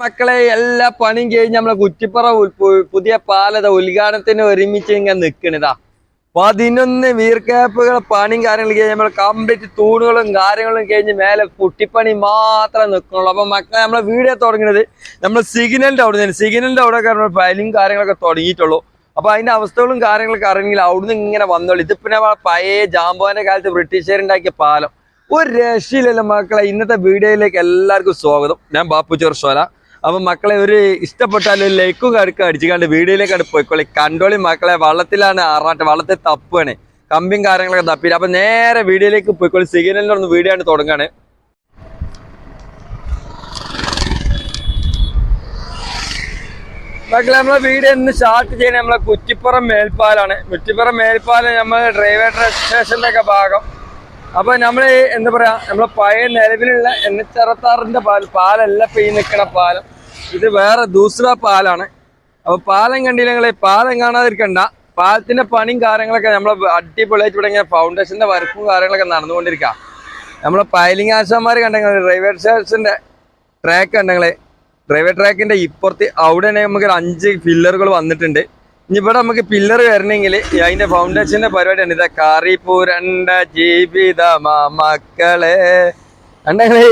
മക്കളെ എല്ലാ പണിയും കഴിഞ്ഞ് നമ്മളെ കുറ്റിപ്പുറ പുതിയ പാലത ഉദ്ഘാടനത്തിന് ഒരുമിച്ച് ഇങ്ങനെ നിക്കണിതാ പതിനൊന്ന് വീർക്കാപ്പുകൾ പണിയും കാര്യങ്ങളും കഴിഞ്ഞ് നമ്മൾ കംപ്ലീറ്റ് തൂണുകളും കാര്യങ്ങളും കഴിഞ്ഞ് മേലെ കുട്ടിപ്പണി മാത്രമേ നിൽക്കുന്നുള്ളൂ അപ്പൊ മക്കളെ നമ്മളെ വീഡിയോ തുടങ്ങുന്നത് നമ്മൾ സിഗ്നലിന്റെ അവിടെ നിന്ന് സിഗ്നലിന്റെ അവിടെ കാരണം ഫയലും കാര്യങ്ങളൊക്കെ തുടങ്ങിയിട്ടുള്ളൂ. അപ്പൊ അതിന്റെ അവസ്ഥകളും കാര്യങ്ങളൊക്കെ അറിയെങ്കിൽ അവിടുന്ന് ഇങ്ങനെ വന്നോളൂ. ഇത് പിന്നെ പഴയ ജാമ്പോന്റെ കാലത്ത് ബ്രിട്ടീഷുകാരുണ്ടാക്കിയ പാലം. ഒരു രക്ഷയില്ലല്ലോ മക്കളെ. ഇന്നത്തെ വീഡിയോയിലേക്ക് എല്ലാവർക്കും സ്വാഗതം. ഞാൻ ബാപ്പു ചോർസോല അപ്പൊ മക്കളെ ഒരു ഇഷ്ടപ്പെട്ടാൽ ലൈക്കും കടുക്കും അടിച്ചുകൊണ്ട് വീഡിയോയിലേക്കാണ് പോയിക്കോളി. കണ്ടോളി മക്കളെ വള്ളത്തിലാണ് ആറാട്ട് വള്ളത്തിൽ തപ്പുകയാണ് കമ്പിയും കാര്യങ്ങളൊക്കെ തപ്പിയിട്ട് അപ്പൊ നേരെ വീഡിയോയിലേക്ക് പോയിക്കോളി. സിഗ്നലിനൊന്ന് വീഡിയോ ആണ് തുടങ്ങാണ്. മക്കളെ നമ്മളെ വീഡിയോ ഇന്ന് സ്റ്റാർട്ട് ചെയ്യുന്നത് നമ്മളെ കുറ്റിപ്പുറം മേൽപ്പാലാണ്. കുറ്റിപ്പുറം മേൽപ്പാലം നമ്മൾ ഡ്രൈവർ സ്റ്റേഷന്റെ ഒക്കെ ഭാഗം. അപ്പൊ നമ്മൾ എന്താ പറയാ നമ്മളെ പഴയ നിലവിലുള്ള അറുപത്താറിന്റെ പാൽ പാലല്ല ഇപ്പൊ ഈ നിൽക്കണ പാലം. ഇത് വേറെ ദൂസറ പാലാണ്. അപ്പൊ പാലം കണ്ടില്ല പാലം കാണാതിരിക്കണ്ട. പാലത്തിന്റെ പണിയും കാര്യങ്ങളൊക്കെ നമ്മളെ അടിപൊളിയായിട്ട് തുടങ്ങിയ ഫൗണ്ടേഷന്റെ വർക്കും കാര്യങ്ങളൊക്കെ നടന്നുകൊണ്ടിരിക്കുക നമ്മളെ പൈലിംഗ് ആശാന്മാർ കണ്ടെങ്കിൽ റെയിൽവേ സ്റ്റേഷന്റെ ട്രാക്ക് കണ്ടെങ്കിൽ റെയിൽവേ ട്രാക്കിന്റെ ഇപ്പുറത്ത് അവിടെ നമുക്ക് ഒരു അഞ്ച് പില്ലറുകൾ വന്നിട്ടുണ്ട്. ഇനി ഇവിടെ നമുക്ക് പില്ലർ വരണമെങ്കിൽ അതിന്റെ ഫൗണ്ടേഷന്റെ പരിപാടിയാണ്. ഇതാ കറിപുരണ്ട ജീവിത മക്കളെ. കണ്ടെങ്കിൽ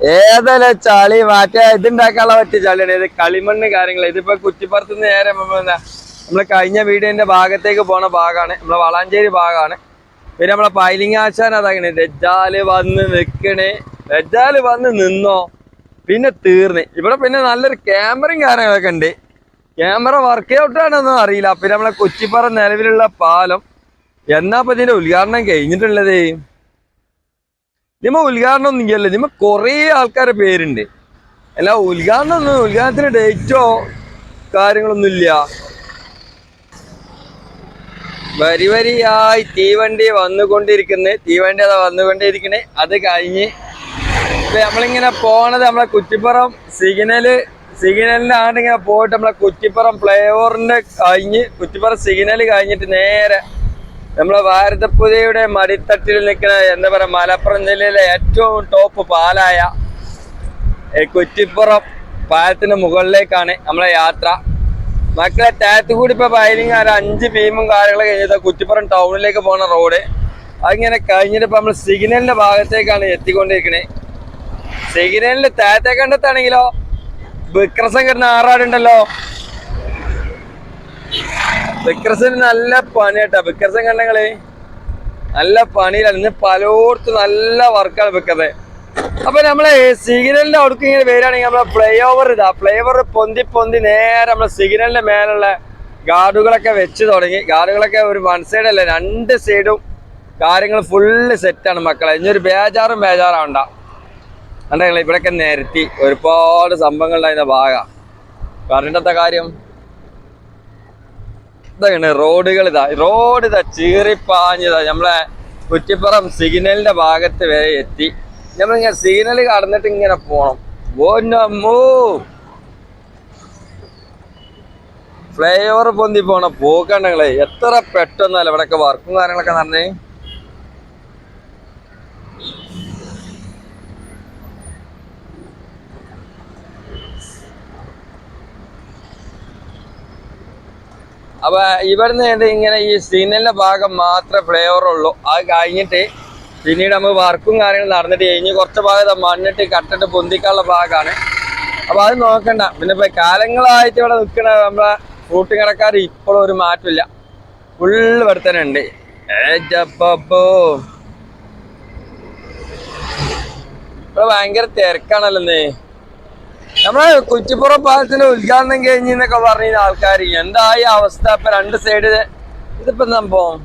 ഏതല്ല ചളി? മാറ്റ ഇതുണ്ടാക്കാനുള്ള പറ്റിയ ചളിയാണ്. ഇത് കളിമണ്ണ് കാര്യങ്ങൾ ഇതിപ്പോ കുറ്റിപ്പുറത്ത് നേരെ നമ്മൾ കഴിഞ്ഞ വീടിന്റെ ഭാഗത്തേക്ക് പോണ ഭാഗമാണ് നമ്മളെ വളാഞ്ചേരി ഭാഗമാണ് പിന്നെ നമ്മളെ പൈലിംഗ് ആശാൻ അതാകണേ രജാൽ വന്ന് നിക്കണേ. രജാൽ വന്ന് നിന്നോ? പിന്നെ തീർന്ന്. ഇവിടെ പിന്നെ നല്ലൊരു ക്യാമറയും കാര്യങ്ങളൊക്കെ ഉണ്ട്. ക്യാമറ വർക്ക് ഔട്ട് ആണെന്നൊന്നും അറിയില്ല. പിന്നെ നമ്മളെ കൊച്ചിപ്പുറം നിലവിലുള്ള പാലം. എന്നാ ഇപ്പൊ ഇതിന്റെ ഉദ്ഘാടനം കഴിഞ്ഞിട്ടുള്ളത്? നിമ്മ ഉദ്ഘാടനം ഒന്നും ഇല്ലല്ലോ നിമ്മ കുറേ ആൾക്കാരെ പേരുണ്ട്. അല്ല ഉദ്ഘാടനം ഒന്നും ഉദ്ഘാടനത്തിന് ഡേറ്റോ കാര്യങ്ങളൊന്നും ഇല്ല. വരി വരിയായി തീവണ്ടി വന്നുകൊണ്ടിരിക്കുന്നത് തീവണ്ടി അതാ വന്നുകൊണ്ടിരിക്കണേ അത് കഴിഞ്ഞ് ഇപ്പൊ നമ്മളിങ്ങനെ പോണത് നമ്മളെ കുറ്റിപ്പുറം സിഗ്നൽ സിഗ്നലിന്റെ ഇങ്ങനെ പോയിട്ട് നമ്മളെ കുറ്റിപ്പുറം ഫ്ലൈ ഓവറിന്റെ കഴിഞ്ഞ് കുറ്റിപ്പുറം സിഗ്നൽ കഴിഞ്ഞിട്ട് നേരെ നമ്മളെ ഭാരതപ്പുഴയുടെ മടിത്തട്ടിൽ നിൽക്കുന്ന എന്താ പറയുക മലപ്പുറം ജില്ലയിലെ ഏറ്റവും ടോപ്പ് പാലായ കുറ്റിപ്പുറം പാലത്തിന് മുകളിലേക്കാണ് നമ്മളെ യാത്ര. മക്കളെ താത്തുകൂടി ഇപ്പൊ പൈലിങ് ഒരു അഞ്ച് ഭീമും കാര്യങ്ങളൊക്കെ കഴിഞ്ഞാൽ കുറ്റിപ്പുറം ടൗണിലേക്ക് പോണ റോഡ് അതിങ്ങനെ കഴിഞ്ഞിട്ട് ഇപ്പം നമ്മൾ സിഗ്നലിന്റെ ഭാഗത്തേക്കാണ് എത്തിക്കൊണ്ടിരിക്കണേ. സിഗ്നലിന്റെ താത്തേക്കണ്ടത്താണെങ്കിലോ വിക്രസം കിട്ടുന്ന ആറാടുണ്ടല്ലോ. വിക്രസിന് നല്ല പണി കേട്ടോ. വിക്രസൻ കണ്ടങ്ങളെ നല്ല പണിയിലാണ് ഇന്ന് പലയിടത്തും നല്ല വർക്കാണ് വിക്രത് അപ്പൊ നമ്മളെ സിഗ്നലിന്റെ അവിടേക്ക് ഇങ്ങനെ വരികയാണെങ്കിൽ നമ്മളെ ഫ്ലൈ ഓവർ ഇതാ. ഫ്ലൈ ഓവർ പൊന്തി പൊന്തി നേരെ നമ്മളെ സിഗ്നലിന്റെ മേലുള്ള ഗാർഡുകളൊക്കെ വെച്ച് തുടങ്ങി. ഗാർഡുകളൊക്കെ ഒരു വൺ സൈഡ് അല്ല രണ്ട് സൈഡും കാര്യങ്ങൾ ഫുള്ള് സെറ്റാണ് മക്കളെ. ഇനി ഒരു ബേജാറും ബേജാറാവണ്ട. കണ്ടെങ്കിൽ ഇവിടെയൊക്കെ നിരത്തി ഒരുപാട് സംഭവങ്ങളുണ്ടായിരുന്ന ഭാഗം. പറഞ്ഞിട്ടത്തെ കാര്യം? ഇതാണ് റോഡുകൾ ഇതാ. റോഡ് ഇതാ ചീറിപ്പാഞ്ഞതാ. നമ്മളെ കുറ്റിപ്പുറം സിഗ്നലിന്റെ ഭാഗത്ത് വരെ എത്തി. നമ്മളിങ്ങനെ സിഗ്നൽ കടന്നിട്ട് ഇങ്ങനെ പോണം. ഓന്നമ്മൂ ഫ്ലൈ ഓവർ പൊന്തി പോണ പോക്കണ്ടങ്ങളെ എത്ര പെട്ടെന്നല്ല ഇവിടെയൊക്കെ വർക്കും കാര്യങ്ങളൊക്കെ നടന്നേ. അപ്പൊ ഇവിടുന്ന് ഇങ്ങനെ ഈ സിഗ്നലിന്റെ ഭാഗം മാത്രമേ ഉള്ളൂ. അത് കഴിഞ്ഞിട്ട് പിന്നീട് നമ്മൾ വർക്കും കാര്യങ്ങളും നടന്നിട്ട് കഴിഞ്ഞ് കുറച്ച് ഭാഗം മണ്ണിട്ട് കട്ടിട്ട് പൊന്തിക്കാനുള്ള ഭാഗമാണ് അപ്പൊ അത് നോക്കണ്ട. പിന്നെ ഇപ്പൊ കാലങ്ങളായിട്ട് ഇവിടെ നിൽക്കണ നമ്മളെ ഫ്രൂട്ട് കടക്കാർ ഇപ്പോഴും ഒരു മാറ്റമില്ല. ഫുള്ള് വെടുത്തനുണ്ട് ഇവിടെ ഭയങ്കര തിരക്കാണല്ലോ നമ്മളെ കുറ്റിപ്പുറം പാലത്തിന്റെ ഉദ്ഘാടനം കഴിഞ്ഞെന്നൊക്കെ പറഞ്ഞ ആൾക്കാർ എന്താ ഈ അവസ്ഥ? ഇപ്പൊ രണ്ട് സൈഡ് ഇതിപ്പോ സംഭവം?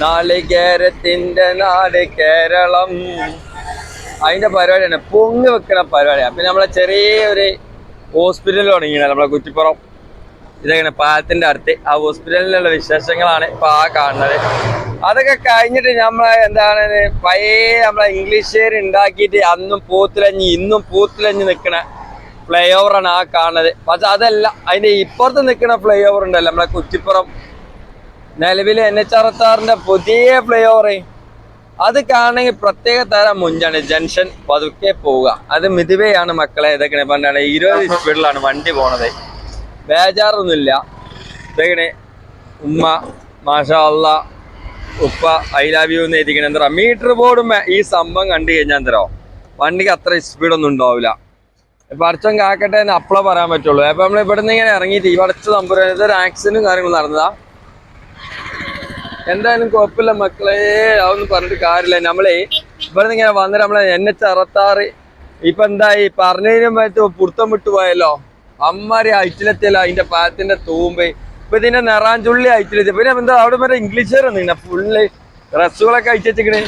നാളികേരത്തിന്റെ നാട് കേരളം. അതിന്റെ പരിപാടിയാണ് പൊങ്ങി വെക്കണ പരിപാടിയാണ് പിന്നെ നമ്മളെ ചെറിയൊരു ഹോസ്പിറ്റൽ തുടങ്ങിയാണ് നമ്മളെ കുറ്റിപ്പുറം? ഇതെങ്ങനെ പാലത്തിന്റെ അടുത്ത് ആ ഹോസ്പിറ്റലിലുള്ള വിശേഷങ്ങളാണ് ഇപ്പൊ ആ കാണുന്നത്. അതൊക്കെ കഴിഞ്ഞിട്ട് നമ്മളെ എന്താണ് പഴയ നമ്മളെ ഇംഗ്ലീഷുകാർ ഉണ്ടാക്കിയിട്ട് അന്നും പൂത്തിലഞ്ഞ് ഇന്നും പൂത്തിലഞ്ഞ് നിൽക്കണ ഫ്ലൈ ഓവറാണ് ആ കാണുന്നത്. പക്ഷെ അതല്ല അതിന്റെ ഇപ്പുറത്ത് നിൽക്കുന്ന ഫ്ലൈ ഓവർ ഉണ്ടല്ലോ നമ്മളെ കുറ്റിപ്പുറം. നിലവിൽ എൻ എച്ച് അറുപത്താറിന്റെ പുതിയ ഫ്ലൈ ഓവർ അത് കാണണമെങ്കിൽ പ്രത്യേക തരം മുഞ്ചാണ് ജംഗ്ഷൻ പതുക്കെ പോവുക. അത് മിതുവയാണ് മക്കളെ ഇതൊക്കെ പറഞ്ഞാണ്. ഇരുപത് സ്പീഡിലാണ് വണ്ടി പോണത്. ബേജാറൊന്നുമില്ല. ഇതെങ്ങനെ ഉമ്മ മാഷാള്ള ഉപ്പ ഐ ലവ് യു എന്ന് എഴുതിക്കണ. എന്താ മീറ്റർ ബോർഡും ഈ സംഭവം കണ്ടു കഴിഞ്ഞാൽ എന്തോ വണ്ടിക്ക് അത്ര സ്പീഡൊന്നും ഉണ്ടാവില്ല. പറിച്ചം കാക്കട്ടെ എന്ന് അപ്പള പറയാൻ പറ്റുള്ളൂ. അപ്പൊ നമ്മൾ ഇവിടുന്ന് ഇങ്ങനെ ഇറങ്ങിയിട്ട് ഈ പടച്ച സംഭവം ഇതൊരു ആക്സിഡന്റും കാര്യങ്ങളും നടന്നതാ. എന്തായാലും കുഴപ്പമില്ല മക്കളെ അതൊന്നും പറഞ്ഞിട്ട് കാര്യമില്ല. നമ്മളെ ഇവിടെ ഇങ്ങനെ വന്നിട്ട് നമ്മളെ എൻ എച്ച് അറുപത്താറ് ഇപ്പൊ എന്തായി? പറഞ്ഞതിനും പറ്റും പുറത്തം വിട്ടു പോയല്ലോ. അമ്മാരി അയച്ചിലെത്തിയല്ല അതിന്റെ പാത്തിന്റെ തൂമ്പ്. ഇപ്പൊ ഇതിന്റെ നിറാഞ്ചുള്ളി അയച്ചിലെത്തി പിന്നെ എന്താ അവിടെ വരെ ഇംഗ്ലീഷുകാർ വന്നിങ്ങനെ ഫുള്ള് ഡ്രസ്സുകളൊക്കെ അയച്ചിരിക്കണേ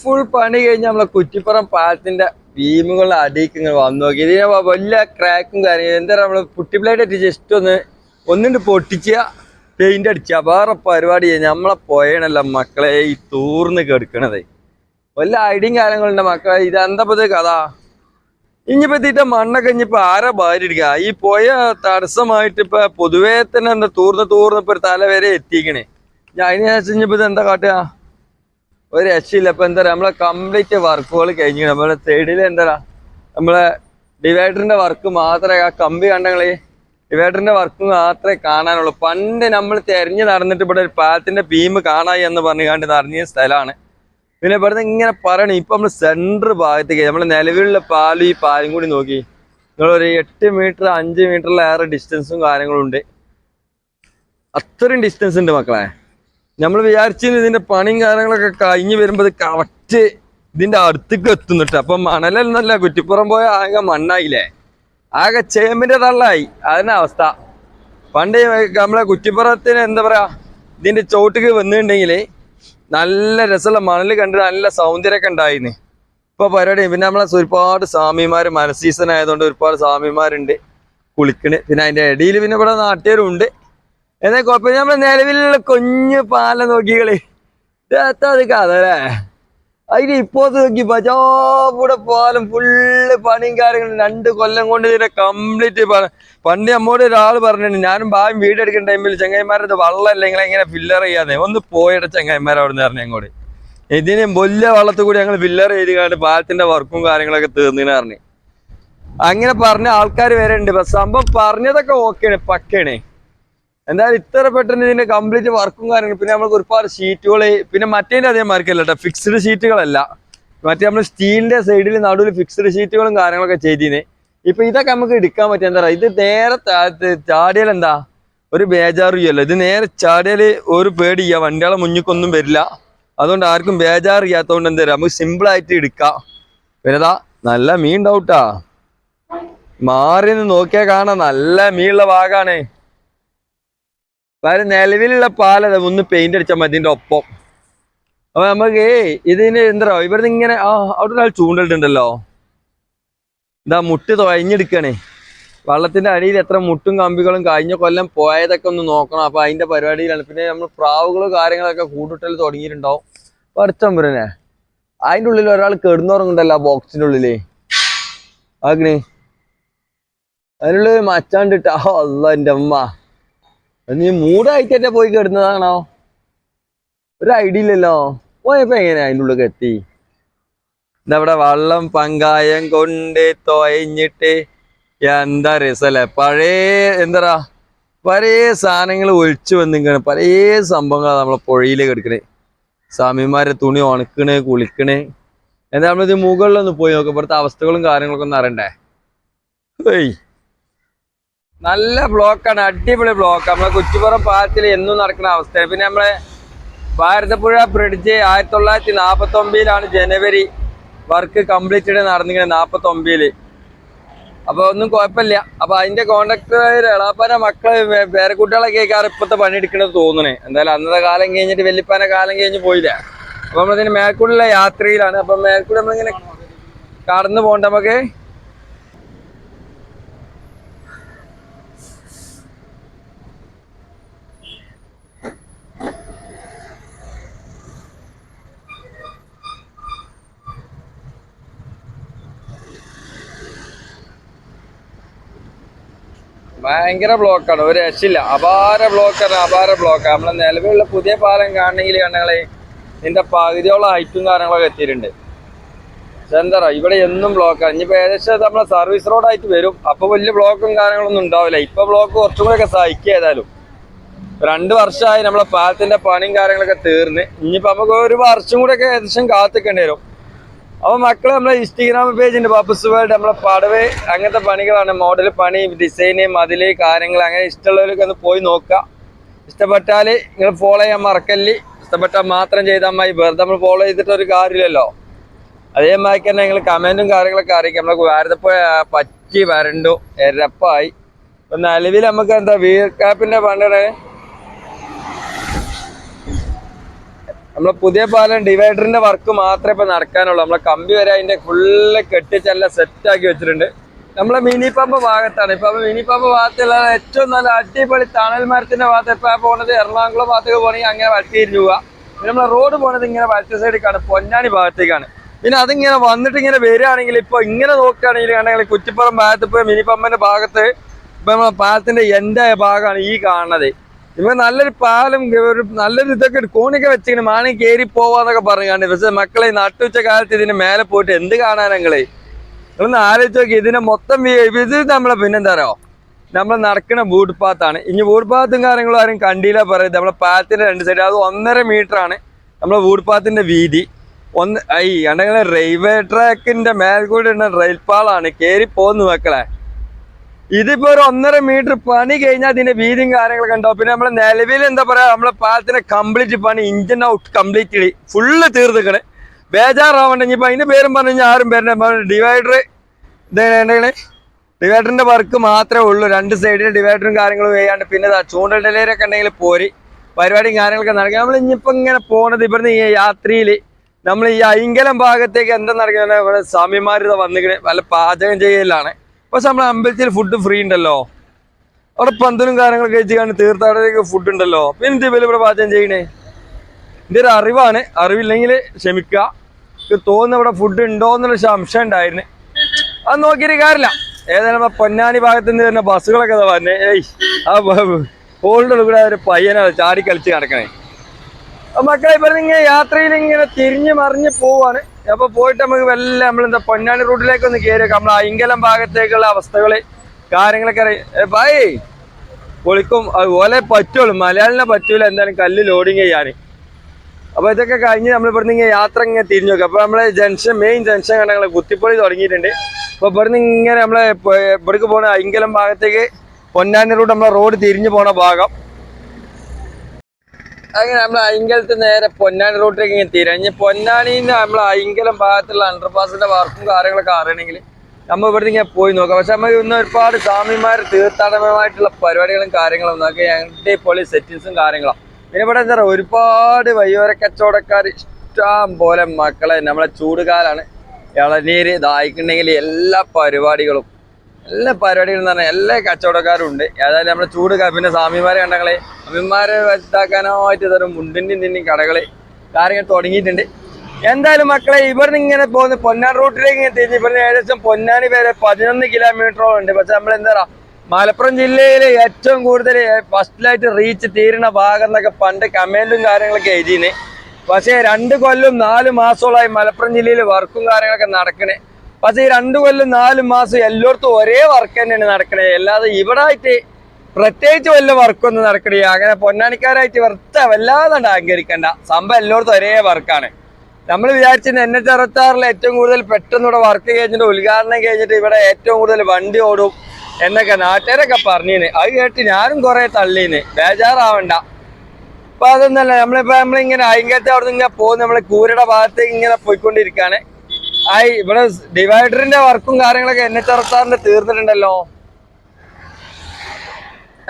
ഫുൾ പണി കഴിഞ്ഞ് നമ്മളെ കുറ്റിപ്പുറം പാലത്തിന്റെ ഭീമുകളുടെ അടിയിക്ക് ഇങ്ങനെ വന്നു നോക്കി. ഇതിന് വലിയ ക്രാക്കും കാര്യങ്ങളും എന്താ നമ്മൾ പുട്ടിപ്ലേറ്റ് അടിച്ച് ജസ്റ്റ് ഒന്ന് ഒന്നിണ്ട് പൊട്ടിച്ച പെയിന്റ് അടിച്ച. വേറെ പരിപാടി നമ്മളെ പോയണല്ല മക്കളെ ഈ തൂർന്ന് കെടുക്കണത്. വല്ല ഐഡിയും കാര്യങ്ങളുണ്ട് മക്കളെ? ഇത് എന്താ കഥ? ഇനിയിപ്പോ തീറ്റ മണ്ണൊക്കെ ഇനിയിപ്പോ ആരാ ഭാര്യ എടുക്കുക ഈ പോയ തടസ്സമായിട്ട് ഇപ്പൊ പൊതുവേ തന്നെ എന്താ തൂർന്ന് തൂർന്ന് ഇപ്പൊ തല വരെ എത്തിക്കണേ അതിന് ശേഷം ഇനിയിപ്പോ എന്താ കാട്ടുക? ഒരു രക്ഷയില്ല. ഇപ്പൊ എന്താ പറയാ നമ്മളെ കംപ്ലീറ്റ് വർക്കുകൾ കഴിഞ്ഞു നമ്മളെ സൈഡിൽ എന്താ നമ്മളെ ഡിവൈഡറിന്റെ വർക്ക് മാത്രമേ ആ കമ്പി കണ്ടങ്ങളെ ഡിവൈഡറിന്റെ വർക്ക് മാത്രമേ കാണാനുള്ളൂ. പണ്ട് നമ്മൾ തെരഞ്ഞു നടന്നിട്ട് ഇവിടെ ഒരു പാലത്തിന്റെ ഭീമ് കാണായി എന്ന് പറഞ്ഞു കണ്ട് നിറഞ്ഞ സ്ഥലമാണ്. പിന്നെ ഇവിടുന്ന് ഇങ്ങനെ പറയണം ഇപ്പൊ നമ്മൾ സെന്റർ ഭാഗത്തേക്ക് നമ്മൾ നിലവിലുള്ള പാലും ഈ പാലും കൂടി നോക്കി. നിങ്ങളൊരു എട്ട് മീറ്റർ അഞ്ച് മീറ്ററിലേറെ ഡിസ്റ്റൻസും കാര്യങ്ങളും ഉണ്ട്. അത്രയും ഡിസ്റ്റൻസ് ഉണ്ട് മക്കളെ. നമ്മൾ വിചാരിച്ചിരുന്നു ഇതിന്റെ പണിയും കാര്യങ്ങളൊക്കെ കഴിഞ്ഞ് വരുമ്പോൾ കറക്റ്റ് ഇതിന്റെ അടുത്തേക്ക് എത്തുന്നുണ്ട് അപ്പൊ മണലെന്നല്ല കുറ്റിപ്പുറം പോയ ആകെ മണ്ണായില്ലേ? ആകെ ചേമ്പിന്റെ തള്ളായി. അതിന്റെ അവസ്ഥ? പണ്ട് നമ്മളെ കുറ്റിപ്പുറത്തിന് എന്താ പറയാ ഇതിന്റെ ചോട്ടിക്ക് വന്നിട്ടുണ്ടെങ്കിൽ നല്ല രസമുള്ള മണൽ കണ്ട് നല്ല സൗന്ദര്യമൊക്കെ ഉണ്ടായിന്. ഇപ്പൊ പരിപാടി പിന്നെ നമ്മളെ ഒരുപാട് സ്വാമിമാര് മന സീസൺ ആയതുകൊണ്ട് ഒരുപാട് സ്വാമിമാരുണ്ട് കുളിക്കണ്. പിന്നെ അതിന്റെ ഇടയിൽ പിന്നെ ഇവിടെ നാട്ടുകാരും ഉണ്ട് എന്നാൽ കുഴപ്പമില്ല. നമ്മളെ നിലവിലുള്ള കൊഞ്ഞു പാല നോക്കികൾ അത് കഥ അല്ലേ? അതിന് ഇപ്പോഴത്തെ നോക്കി പജാപൂടെ പാലം ഫുള്ള് പണിയും കാര്യങ്ങളും രണ്ട് കൊല്ലം കൊണ്ട് ഇതിനെ കംപ്ലീറ്റ് പണ്ട് നമ്മോട് ഒരാൾ പറഞ്ഞിട്ടുണ്ട് ഞാനും ഭാവി വീട് എടുക്കുന്ന ടൈമിൽ ചെങ്ങായിമാരത് വള്ളമല്ല എങ്ങനെ ഫില്ലർ ചെയ്യാതെ. ഒന്ന് പോയിട ചങ്ങായിമാർ അവിടെ നിന്ന് പറഞ്ഞു അങ്ങോട്ട്. ഇതിന് വലിയ വള്ളത്തിൽ കൂടി ഞങ്ങൾ ഫില്ലർ ചെയ്ത് കണ്ട് പാലത്തിന്റെ വർക്കും കാര്യങ്ങളൊക്കെ തീർന്നിന് പറഞ്ഞു. അങ്ങനെ പറഞ്ഞ ആൾക്കാർ വരെ ഉണ്ട്. സംഭവം പറഞ്ഞതൊക്കെ ഓക്കെയാണ് പക്കയാണ്. എന്തായാലും ഇത്ര പെട്ടെന്ന് ഇതിന്റെ കംപ്ലീറ്റ് വർക്കും കാര്യങ്ങളും പിന്നെ നമ്മൾക്ക് ഒരുപാട് ഷീറ്റുകൾ പിന്നെ മറ്റേതിന്റെ അതേമാർക്കല്ല കേട്ടോ ഫിക്സ്ഡ് ഷീറ്റുകളല്ല മറ്റേ നമ്മൾ സ്റ്റീലിന്റെ സൈഡിൽ നടുവിൽ ഫിക്സ്ഡ് ഷീറ്റുകളും കാര്യങ്ങളൊക്കെ ചെയ്തിന്. ഇപ്പൊ ഇതൊക്കെ നമുക്ക് എടുക്കാൻ പറ്റും എന്താ ഇത് നേരെ ചാടിയൽ എന്താ? ഒരു ബേജാറിയല്ലോ ഇത് നേരെ ചാടിയാൽ ഒരു പേടിയ വണ്ടികളെ മുന്നിക്കൊന്നും വരില്ല. അതുകൊണ്ട് ആർക്കും ബേജാറിയാത്തതുകൊണ്ട് എന്താ നമുക്ക് സിമ്പിൾ ആയിട്ട് എടുക്കാം. പിന്നെതാ നല്ല മീൻ ഡൗട്ടാ മാറി നിന്ന് നോക്കിയാൽ കാണാം നല്ല മീനുള്ള ഭാഗമാണ് വേറെ നിലവിലുള്ള പാലത ഒന്ന് പെയിന്റ് അടിച്ചാൽ മതി ഒപ്പം. അപ്പൊ നമുക്ക് ഇതിന് എന്താ ഇവിടുന്ന് ഇങ്ങനെ ആ അവിടെ ഒരാൾ ചൂണ്ടിട്ടുണ്ടല്ലോ ഇതാ മുട്ട് തുഴഞ്ഞെടുക്കണേ. വള്ളത്തിന്റെ അടിയിൽ എത്ര മുട്ടും കമ്പികളും കഴിഞ്ഞ കൊല്ലം പോയതൊക്കെ ഒന്ന് നോക്കണം. അപ്പൊ അതിന്റെ പരിപാടിയിലാണ്. പിന്നെ നമ്മൾ പ്രാവുകളും കാര്യങ്ങളൊക്കെ കൂട്ടിട്ടൽ തുടങ്ങിയിട്ടുണ്ടാവും. പഠിച്ചം പിന്നെ അതിന്റെ ഉള്ളിൽ ഒരാൾ കെടുന്നുറങ്ങുന്നുണ്ടല്ലോ ആ ബോക്സിന്റെ ഉള്ളിൽ. ആഗ്നി അതിനുള്ളിൽ മച്ചാണ്ടിട്ടാ അല്ല എന്റെ അമ്മ. നീ മൂടായിട്ടേ പോയി കിടന്നതാണോ? ഒരു ഐഡിയ ഇല്ലല്ലോ. പോയപ്പോ എങ്ങനെ അതിന്റെ ഉള്ളിൽ എത്തി? ഇതവിടെ വള്ളം പങ്കായം കൊണ്ട് തോയഞ്ഞിട്ട് എന്താ രസല്ലേ പഴയ എന്താ പഴയ സാധനങ്ങൾ ഒഴിച്ചു വന്നിങ്ങനെ പഴയ സംഭവങ്ങളാണ് നമ്മളെ പുഴയിൽ കിടക്കണേ. സ്വാമിമാരെ തുണി ഉണക്കണേ കുളിക്കണേ. എന്താ നമ്മളിത് മുകളിലൊന്ന് പോയി നോക്കാം. ഇവിടുത്തെ അവസ്ഥകളും കാര്യങ്ങളൊക്കെ ഒന്ന് അറിയണ്ടേ? നല്ല ബ്ലോക്കാണ് അടിപൊളി ബ്ലോക്ക്. നമ്മളെ കുറ്റിപ്പുറം പാലത്തിൽ എന്നും നടക്കുന്ന അവസ്ഥയാണ്. പിന്നെ നമ്മളെ ഭാരതപ്പുഴ ബ്രിഡ്ജ് ആയിരത്തി തൊള്ളായിരത്തി നാൽപ്പത്തി ഒമ്പതിലാണ് ജനുവരി വർക്ക് കംപ്ലീറ്റഡ് നടന്നിങ്ങനെ നാൽപ്പത്തി ഒമ്പതിൽ അപ്പൊ ഒന്നും കുഴപ്പമില്ല. അപ്പൊ അതിന്റെ കോൺട്രാക്ടർ എളാപ്പാന മക്കൾ വേറെ കുട്ടികളൊക്കെ കേൾക്കാറ് ഇപ്പത്തെ പണിയെടുക്കണത് തോന്നണേ. എന്തായാലും അന്നത്തെ കാലം കഴിഞ്ഞിട്ട് വെല്ലിപ്പാന കാലം കഴിഞ്ഞ് പോയില്ലേ? അപ്പൊ നമ്മളിതിന് മേൽക്കൂടുള്ള യാത്രയിലാണ്. അപ്പൊ മേൽക്കൂടി നമ്മളിങ്ങനെ കടന്നു പോകണ്ട നമുക്ക് ഭയങ്കര ബ്ലോക്കാണ് ഒരു രക്ഷയില്ല. അപാര ബ്ലോക്കാണ് അപാര ബ്ലോക്കാണ് നമ്മളെ നിലവിലുള്ള പുതിയ പാലം കാണണമെങ്കിൽ കണ്ടങ്ങളെ ഇതിന്റെ പകുതിയോളം ഹൈറ്റും കാര്യങ്ങളൊക്കെ എത്തിയിട്ടുണ്ട്. എന്താ ഇവിടെ എന്നും ബ്ലോക്കാണ് ഇനിയിപ്പോൾ ഏകദേശം നമ്മളെ സർവീസ് റോഡായിട്ട് വരും. അപ്പോൾ വലിയ ബ്ലോക്കും കാര്യങ്ങളൊന്നും ഉണ്ടാവില്ല. ഇപ്പൊ ബ്ലോക്ക് കുറച്ചും കൂടെ ഒക്കെ സഹിക്കുക ഏതായാലും. രണ്ട് വർഷമായി നമ്മളെ പാലത്തിന്റെ പണിയും കാര്യങ്ങളൊക്കെ തീർന്ന്. ഇനിയിപ്പോൾ നമുക്ക് ഒരു വർഷം കൂടെ ഒക്കെ ഏകദേശം കാത്തിക്കേണ്ടി വരും. അപ്പൊ മക്കളെ നമ്മളെ ഇൻസ്റ്റഗ്രാം പേജ് ഉണ്ട്. പപ്പസ് വേൾഡ് നമ്മളെ പടവ് അങ്ങനത്തെ പണികളാണ്. മോഡൽ പണി ഡിസൈന് മതിൽ കാര്യങ്ങൾ അങ്ങനെ ഇഷ്ടമുള്ളവരൊക്കെ ഒന്ന് പോയി നോക്കുക. ഇഷ്ടപ്പെട്ടാൽ നിങ്ങൾ ഫോളോ ചെയ്യാൻ മറക്കല്ലേ. ഇഷ്ടപ്പെട്ടാൽ മാത്രം ചെയ്താൽ മതി. വെറുതെ നമ്മൾ ഫോളോ ചെയ്തിട്ട് ഒരു കാര്യമില്ലല്ലോ. അതേമാതിരി തന്നെ നിങ്ങൾ കമന്റും കാര്യങ്ങളൊക്കെ അറിയിക്കാം നമ്മളെ വാരതപ്പോ പറ്റി വരണ്ടു. എരപ്പായി. ഇപ്പൊ നിലവിൽ നമുക്ക് എന്താ വീർക്കാപ്പിന്റെ പണ്ടാണ് നമ്മളെ പുതിയ പാലം ഡിവൈഡറിന്റെ വർക്ക് മാത്രമേ ഇപ്പൊ നടക്കാനുള്ളൂ. നമ്മളെ കമ്പി വരെ അതിന്റെ ഫുള്ള് കെട്ടിച്ചെല്ലാം സെറ്റ് ആക്കി വെച്ചിട്ടുണ്ട്. നമ്മളെ മിനി പമ്പ് ഭാഗത്താണ്. ഇപ്പൊ മിനി പമ്പ് ഭാഗത്തുള്ള ഏറ്റവും നല്ല അടിപൊളി തണൽ മരത്തിന്റെ ഭാഗത്ത് ഇപ്പൊ പോണത് എറണാകുളം ഭാഗത്തേക്ക് പോകണമെങ്കിൽ അങ്ങനെ വലത്തിരിഞ്ഞു രൂപ പിന്നെ നമ്മളെ റോഡ് പോണത് ഇങ്ങനെ വലത്തെ സൈഡിലേക്കാണ് പൊന്നാനി ഭാഗത്തേക്കാണ്. പിന്നെ അതിങ്ങനെ വന്നിട്ട് ഇങ്ങനെ വരികയാണെങ്കിൽ ഇപ്പൊ ഇങ്ങനെ നോക്കുകയാണെങ്കിൽ കണ്ടെങ്കിൽ കുറ്റിപ്പുറം ഭാഗത്ത് പോയി മിനി പമ്പിന്റെ ഭാഗത്ത് ഇപ്പൊ നമ്മളെ പാലത്തിന്റെ എന്റെ ഭാഗമാണ് ഈ കാണുന്നത്. ഇവ നല്ലൊരു പാലം ഒരു നല്ലൊരു ഇതൊക്കെ കോണിയൊക്കെ വെച്ചിങ്ങനെ മാണി കയറി പോവാന്നൊക്കെ പറഞ്ഞാണ് പക്ഷെ മക്കളെ നട്ടുച്ച കാലത്ത് ഇതിന് മേലെ പോയിട്ട് എന്ത് കാണാൻ ഞങ്ങളെ നിങ്ങളൊന്ന് ആലോചിച്ച് നോക്കി ഇതിനെ മൊത്തം ഇത് നമ്മളെ പിന്നെന്താ പറയുക നമ്മൾ നടക്കുന്ന ബൂട്ട് പാത്താണ് ഇനി ബൂട്ട് പാത്തും കാര്യങ്ങളും ആരും കണ്ടില്ല പറയുന്നത് നമ്മളെ പാലത്തിന്റെ രണ്ട് സൈഡ് അത് ഒന്നര മീറ്റർ ആണ് നമ്മളെ ബൂട്ട് പാത്തിന്റെ വീതി. ഒന്ന് ഈ കണ്ടെങ്കിൽ റെയിൽവേ ട്രാക്കിന്റെ മേൽക്കൂടെ റെയിൽ പാളാണ്. കയറി പോകുന്നു മക്കളെ. ഇതിപ്പോ ഒരു ഒന്നര മീറ്റർ പണി കഴിഞ്ഞാൽ അതിന്റെ വീതിയും കാര്യങ്ങളൊക്കെ ഉണ്ടാവും. പിന്നെ നമ്മളെ നിലവിൽ എന്താ പറയാ നമ്മളെ പാലത്തിന്റെ കംപ്ലീറ്റ് പണി ഇഞ്ചിൻ ഔട്ട് കംപ്ലീറ്റ് ഫുള്ള് തീർന്നിക്കണ്. ബേജാറാവണ്ട. ഇനിയിപ്പോ അതിന്റെ പേരും പറഞ്ഞു ആരും പേരുടെ ഡിവൈഡർ ഡിവൈഡറിന്റെ വർക്ക് മാത്രമേ ഉള്ളൂ. രണ്ട് സൈഡിൽ ഡിവൈഡറും കാര്യങ്ങളും ചെയ്യാണ്ട് പിന്നെ ചൂണ്ടൽ ഡെലിവറിയൊക്കെ ഉണ്ടെങ്കിൽ പോരി. പരിപാടിയും കാര്യങ്ങളൊക്കെ നടക്കുക നമ്മൾ ഇനിയിപ്പോ ഇങ്ങനെ പോണത് ഇവിടുന്ന് ഈ യാത്രയിൽ നമ്മൾ ഈ അയിങ്കലം ഭാഗത്തേക്ക് എന്താ നടക്കുന്നത് ഇവിടെ സ്വാമിമാർ വന്നിങ്ങനെ വല്ല പാചകം ചെയ്യലാണ്. പക്ഷെ നമ്മളെ അമ്പലത്തിൽ ഫുഡ് ഫ്രീ ഉണ്ടല്ലോ. അവിടെ പന്തലും കാര്യങ്ങളൊക്കെ വെച്ച് കാണി തീർത്ഥാടകർക്ക് ഫുഡ് ഉണ്ടല്ലോ. പിന്നെ എന്ത് ഇവിടെ പാചകം ചെയ്യണേ? ഇതിന്റെ ഒരു അറിവാണ് അറിവില്ലെങ്കിൽ ക്ഷമിക്കുക തോന്നുന്ന ഇവിടെ ഫുഡ് ഉണ്ടോ എന്നുള്ള സംശയം ഉണ്ടായിരുന്നു. അത് നോക്കിയിട്ട് കാര്യമില്ല. ഏതായാലും പൊന്നാനി ഭാഗത്ത് നിന്ന് വരുന്ന ബസ്സുകളൊക്കെ പറഞ്ഞേ ഏയ് ആ ഹോളിന്റെ കൂടെ ഒരു പയ്യനെ ചാടി കളിച്ച് നടക്കണേ. മക്കളെ ഇപ്പം ഇങ്ങനെ യാത്രയിൽ ഇങ്ങനെ തിരിഞ്ഞ് മറിഞ്ഞ് പോവാണ്. അപ്പൊ പോയിട്ട് നമുക്ക് വല്ല നമ്മളെന്താ പൊന്നാനി റൂട്ടിലേക്ക് ഒന്ന് കയറി നമ്മൾ അയിങ്കലം ഭാഗത്തേക്കുള്ള അവസ്ഥകൾ കാര്യങ്ങളൊക്കെ അറിയാം. ബായ് പൊളിക്കും. അതുപോലെ പറ്റുള്ളൂ. മലയാളിനെ പറ്റൂല എന്തായാലും കല്ല് ലോഡിങ് ചെയ്യാന് അപ്പൊ ഇതൊക്കെ കഴിഞ്ഞ് നമ്മൾ ഇവിടുന്ന് ഇങ്ങനെ യാത്ര ഇങ്ങനെ തിരിഞ്ഞു നോക്കാം. അപ്പൊ നമ്മളെ ജംഗ്ഷൻ മെയിൻ ജംഗ്ഷൻ കണ്ട കുത്തിപ്പൊളി തുടങ്ങിയിട്ടുണ്ട്. അപ്പൊ ഇവിടുന്ന് ഇങ്ങനെ നമ്മളെ ഇവിടേക്ക് പോണ അയിങ്കലം ഭാഗത്തേക്ക് പൊന്നാനി റൂട്ട് നമ്മളെ റോഡ് തിരിഞ്ഞു പോണ ഭാഗം. അങ്ങനെ നമ്മൾ അയിങ്കലത്ത് നേരെ പൊന്നാനി റൂട്ടിലേക്ക് ഇങ്ങനെ തിരഞ്ഞ്. പൊന്നാനിന്ന് നമ്മൾ അയിങ്കലം ഭാഗത്തുള്ള അണ്ടർപാസിന്റെ വർക്കും കാര്യങ്ങളൊക്കെ അറിയണമെങ്കിൽ നമ്മൾ ഇവിടുന്ന് ഇങ്ങനെ പോയി നോക്കാം. പക്ഷെ നമുക്ക് ഇന്ന് ഒരുപാട് സ്വാമിമാർ തീർത്ഥാടനമായിട്ടുള്ള പരിപാടികളും കാര്യങ്ങളും നോക്കി ഞങ്ങളുടെ പൊളി സെറ്റിൽസും കാര്യങ്ങളും. പിന്നെ ഇവിടെ എന്താ പറയുക ഒരുപാട് വയ്യോര കച്ചവടക്കാർ ഇഷ്ടം പോലെ മക്കളെ നമ്മളെ ചൂടുകാലാണ്. ഇളനീര് ദാഹിക്കുന്നുണ്ടെങ്കിൽ എല്ലാ പരിപാടികളും എല്ലാ പരിപാടികളും എന്ന് പറഞ്ഞാൽ എല്ലാ കച്ചവടക്കാരും ഉണ്ട് ഏതായാലും നമ്മുടെ ചൂട് പിന്നെ സ്വാമിമാരെ കണ്ടങ്ങളെ സ്വാമിമാരെ വലുതാക്കാനായിട്ട് തരും മുണ്ടിന്റെയും നിന്നും കടകൾ കാര്യങ്ങൾ തുടങ്ങിയിട്ടുണ്ട്. എന്തായാലും മക്കളെ ഇവിടുന്ന് ഇങ്ങനെ പോകുന്ന പൊന്നാൻ റൂട്ടിലേക്ക് ഇങ്ങനെ തിരിഞ്ഞ് ഇവിടുന്ന് ഏകദേശം പൊന്നാനി വരെ പതിനൊന്ന് കിലോമീറ്ററോളം ഉണ്ട്. പക്ഷെ നമ്മൾ എന്താ പറയുക മലപ്പുറം ജില്ലയിലെ ഏറ്റവും കൂടുതൽ ഫസ്റ്റിലായിട്ട് റീച്ച് തീരുന്ന ഭാഗം എന്നൊക്കെ പണ്ട് കമന്റും കാര്യങ്ങളൊക്കെ എഴുതിയിന്. പക്ഷേ രണ്ട് കൊല്ലം നാല് മാസത്തോളമായി മലപ്പുറം ജില്ലയിൽ വർക്കും കാര്യങ്ങളൊക്കെ നടക്കണേ. പക്ഷേ ഈ രണ്ടു കൊല്ലം നാല് മാസം എല്ലായിടത്തും ഒരേ വർക്ക് തന്നെയാണ് നടക്കണേ. അല്ലാതെ ഇവിടെ ആയിട്ട് പ്രത്യേകിച്ച് വല്ല വർക്കൊന്നും നടക്കണേ അങ്ങനെ പൊന്നാനിക്കാരായിട്ട് വെറുതെ വല്ലാതെ അഹങ്കരിക്കണ്ട. സംഭവം എല്ലായിടത്തും ഒരേ വർക്കാണ് നമ്മൾ വിചാരിച്ചിരുന്ന എൻ എച്ച് അറുപത്താറിൽ ഏറ്റവും കൂടുതൽ പെട്ടെന്ന് ഇവിടെ വർക്ക് കഴിഞ്ഞിട്ട് ഉദ്ഘാടനം കഴിഞ്ഞിട്ട് ഇവിടെ ഏറ്റവും കൂടുതൽ വണ്ടി ഓടും എന്നൊക്കെ നാട്ടുകാരൊക്കെ പറഞ്ഞിന്. അത് കേട്ട് ഞാനും കുറെ തള്ളീന്. ബേജാറാവണ്ട. അപ്പൊ അതൊന്നല്ല നമ്മളിപ്പോ നമ്മളിങ്ങനെ അയങ്കത്തെ അവിടെ നിന്ന് ഇങ്ങനെ പോകും നമ്മൾ കൂരയുടെ ഭാഗത്തേക്ക് ഇങ്ങനെ പോയിക്കൊണ്ടിരിക്കാണ്. ആയി ഇവിടെ ഡിവൈഡറിന്റെ വർക്കും കാര്യങ്ങളൊക്കെ എൻ എച്ച് ആർ എസ് ആറിന്റെ തീർന്നിട്ടുണ്ടല്ലോ.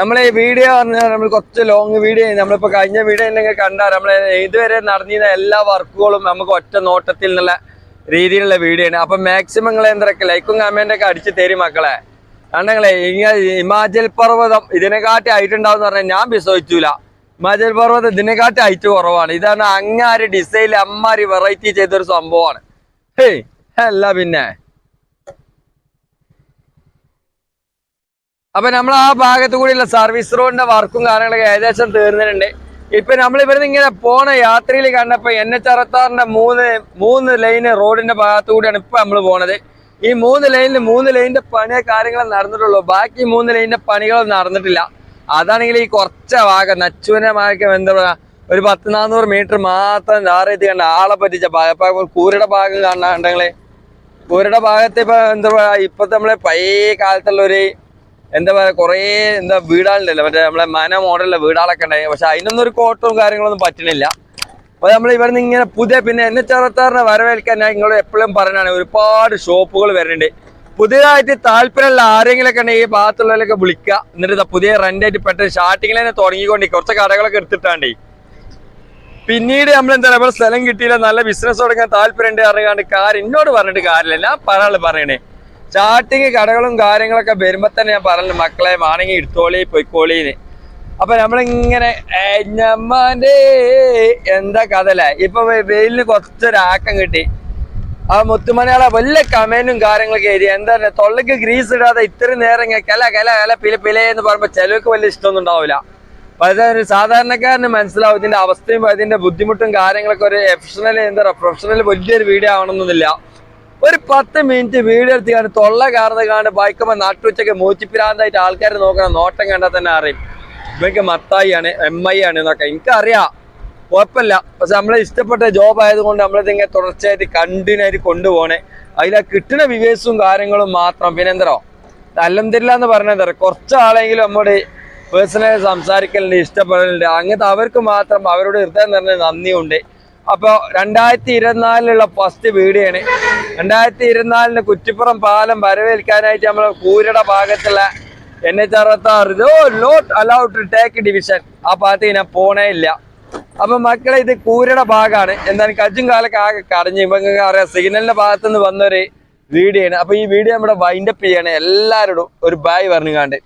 നമ്മളെ വീഡിയോ പറഞ്ഞാൽ നമ്മൾ കുറച്ച് ലോങ് വീഡിയോ നമ്മളിപ്പോ കഴിഞ്ഞ വീഡിയോ നിങ്ങൾ കണ്ടാൽ നമ്മളെ ഇതുവരെ നടന്നിരുന്ന എല്ലാ വർക്കുകളും നമുക്ക് ഒറ്റ നോട്ടത്തിൽ നിന്നുള്ള രീതിയിലുള്ള വീഡിയോ ആണ്. അപ്പൊ മാക്സിമം നിങ്ങൾ എന്തൊക്കെ ലൈക്കും കമന്റ് ഒക്കെ അടിച്ച് തരും മക്കളെ. കണ്ടങ്ങളെ ഇങ്ങനെ ഹിമാചൽ പർവതം ഇതിനെക്കാട്ടി ആയിട്ടുണ്ടാവും പറഞ്ഞാൽ ഞാൻ വിശ്വസിച്ചൂല. ഹിമാചൽ പർവതം ഇതിനെക്കാട്ടി ഹൈറ്റ് കുറവാണ്. ഇതാണ് അങ്ങാര് ഡിസൈനിൽ അമ്മാരി വെറൈറ്റി ചെയ്തൊരു സംഭവമാണ്. ഹേയ് അല്ല പിന്നെ. അപ്പൊ നമ്മൾ ആ ഭാഗത്തു കൂടിയുള്ള സർവീസ് റോഡിന്റെ വർക്കും കാര്യങ്ങളൊക്കെ ഏകദേശം തീർന്നിട്ടുണ്ട്. ഇപ്പൊ നമ്മൾ ഇവിടുന്ന് ഇങ്ങനെ പോണ യാത്രയിൽ കണ്ടപ്പോ എൻ എച്ച് അറുപത്താറിന്റെ മൂന്ന് മൂന്ന് ലൈന് റോഡിന്റെ ഭാഗത്തു കൂടിയാണ് ഇപ്പൊ നമ്മൾ പോണത്. ഈ മൂന്ന് ലൈനിൽ മൂന്ന് ലൈനിന്റെ പണി കാര്യങ്ങൾ നടന്നിട്ടുള്ളൂ. ബാക്കി മൂന്ന് ലൈനിന്റെ പണികളൊന്നും നടന്നിട്ടില്ല. അതാണെങ്കിൽ ഈ കുറച്ച ഭാഗം നച്ചുവിനെ ഭാഗം എന്താ പറയാ? ഒരു പത്ത് നാനൂറ് മീറ്റർ മാത്രം ധാരത്തി കണ്ട ആളെ പറ്റിച്ച ഭാഗം. കൂരയുടെ ഭാഗം കാണാണ്ടെങ്കിൽ കൂരയുടെ ഭാഗത്ത് ഇപ്പൊ എന്താ പറയാ ഇപ്പത്തെ നമ്മളെ പഴയ കാലത്തുള്ള ഒരു എന്താ പറയാ കുറേ എന്താ വീടാളുണ്ടല്ലോ. മറ്റേ നമ്മളെ മന മോഡലിലെ വീടാളൊക്കെ ഉണ്ടായി. പക്ഷെ അതിനൊന്നും ഒരു കോട്ടവും കാര്യങ്ങളൊന്നും പറ്റണില്ല. അപ്പൊ നമ്മൾ ഇവിടുന്ന് ഇങ്ങനെ പുതിയ പിന്നെ എന്നെ ചെറുത്താറിനെ വരവേൽക്കാൻ ഞാൻ നിങ്ങൾ എപ്പോഴും പറഞ്ഞാണ് ഒരുപാട് ഷോപ്പുകൾ വരുന്നുണ്ട് പുതിയതായിട്ട് താല്പര്യമുള്ള ആരെങ്കിലൊക്കെ ഉണ്ടെങ്കിൽ ഈ ഭാഗത്തുള്ളവരൊക്കെ വിളിക്കുക. എന്നിട്ട് പുതിയ റെന്റ് ആയിട്ട് പെട്ടെന്ന് സ്റ്റാർട്ടിങ്ങിൽ തന്നെ തുടങ്ങിക്കൊണ്ട് കുറച്ച് കടകളൊക്കെ എടുത്തിട്ടാണ്ടേ. പിന്നീട് നമ്മൾ എന്താ പറയുക സ്ഥലം കിട്ടിയില്ല നല്ല ബിസിനസ് തുടങ്ങാൻ താല്പര്യമുണ്ട് അറിയാണ്ട് കാർ എന്നോട് പറഞ്ഞിട്ട് കാര്യമില്ല. ഞാൻ പറയാനുള്ള പറയണേ. സ്റ്റാർട്ടിങ് കടകളും കാര്യങ്ങളൊക്കെ വരുമ്പോ തന്നെ ഞാൻ പറഞ്ഞു മക്കളെ വേണമെങ്കിൽ എടുത്തോളി പൊയ്ക്കോളിന്ന് അപ്പൊ നമ്മളിങ്ങനെ ഞമ്മാന്റെ എന്താ കഥല ഇപ്പൊ വെയിലിന് കുറച്ചൊരാക്കം കിട്ടി. ആ മുത്തുമണിയാളെ വലിയ കമന്റും കാര്യങ്ങളൊക്കെ എഴുതി. എന്താ തൊള്ളക്ക് ഗ്രീസ് ഇടാതെ ഇത്രയും നേരം കല കല കല പില പില എന്ന് പറയുമ്പോ ചിലർക്ക് വലിയ ഇഷ്ടമൊന്നും ഉണ്ടാവില്ല. അത് ഒരു സാധാരണക്കാരന് മനസ്സിലാവും. ഇതിന്റെ അവസ്ഥയും ഇതിന്റെ ബുദ്ധിമുട്ടും കാര്യങ്ങളൊക്കെ ഒരു എഫഷണൽ എന്താ പറയുക പ്രൊഫഷണൽ വലിയൊരു വീഡിയോ ആവണമെന്നൊന്നുമില്ല ഒരു പത്ത് മിനിറ്റ് വീഡിയോ എടുത്ത് കാണും തൊള്ള കാർന്ന് കാണി ബൈക്കുമ്പോൾ നട്ടുച്ചയ്ക്ക് മൂച്ചിപ്പിരാന്തായിട്ട് ആൾക്കാർ നോക്കണ നോട്ടം കണ്ടാൽ തന്നെ അറിയും. ഇവയ്ക്ക് മത്തായി ആണ് എം ഐ ആണ് എന്നൊക്കെ. എനിക്കറിയാം. കുഴപ്പമില്ല. പക്ഷെ നമ്മളെ ഇഷ്ടപ്പെട്ട ജോബ് ആയതുകൊണ്ട് നമ്മളിതിങ്ങനെ തുടർച്ചയായിട്ട് കണ്ടിന്യൂ ആയിട്ട് കൊണ്ടുപോകണേ. അതിൽ കിട്ടുന്ന വിവേഴ്സും കാര്യങ്ങളും മാത്രം. പിന്നെ എന്തോ അല്ലെന്തില്ല എന്ന് പറഞ്ഞാൽ കുറച്ച് ആളെങ്കിലും നമ്മുടെ പേഴ്സണലി സംസാരിക്കലുണ്ട് ഇഷ്ടപ്പെടലുണ്ട്. അങ്ങനത്തെ അവർക്ക് മാത്രം അവരോട് ഹൃദയം നിറഞ്ഞ നന്ദിയുണ്ട്. അപ്പോൾ രണ്ടായിരത്തി ഇരുപത്തിനാലിലുള്ള ഫസ്റ്റ് വീഡിയോ ആണ് രണ്ടായിരത്തി ഇരുപത്തിനാലിന് കുറ്റിപ്പുറം പാലം വരവേൽക്കാനായിട്ട് നമ്മൾ കൂരയുടെ ഭാഗത്തുള്ള എൻ എച്ച് അറുപത്താറ് not allowed to take division ആ ഭാഗത്ത് ഞാൻ പോണേ ഇല്ല. അപ്പൊ മക്കളെ ഇത് കൂരയുടെ ഭാഗമാണ് എന്താണ് കജും കാലൊക്കെ ആകെ കടഞ്ഞു ഇപ്പൊ അറിയാം സിഗ്നലിന്റെ ഭാഗത്തുനിന്ന് വന്നൊരു വീഡിയോ ആണ് അപ്പൊ ഈ വീഡിയോ നമ്മുടെ വൈൻഡപ്പ് ചെയ്യണേ. എല്ലാവരോടും ഒരു ബായ് പറഞ്ഞു കാണ്ട്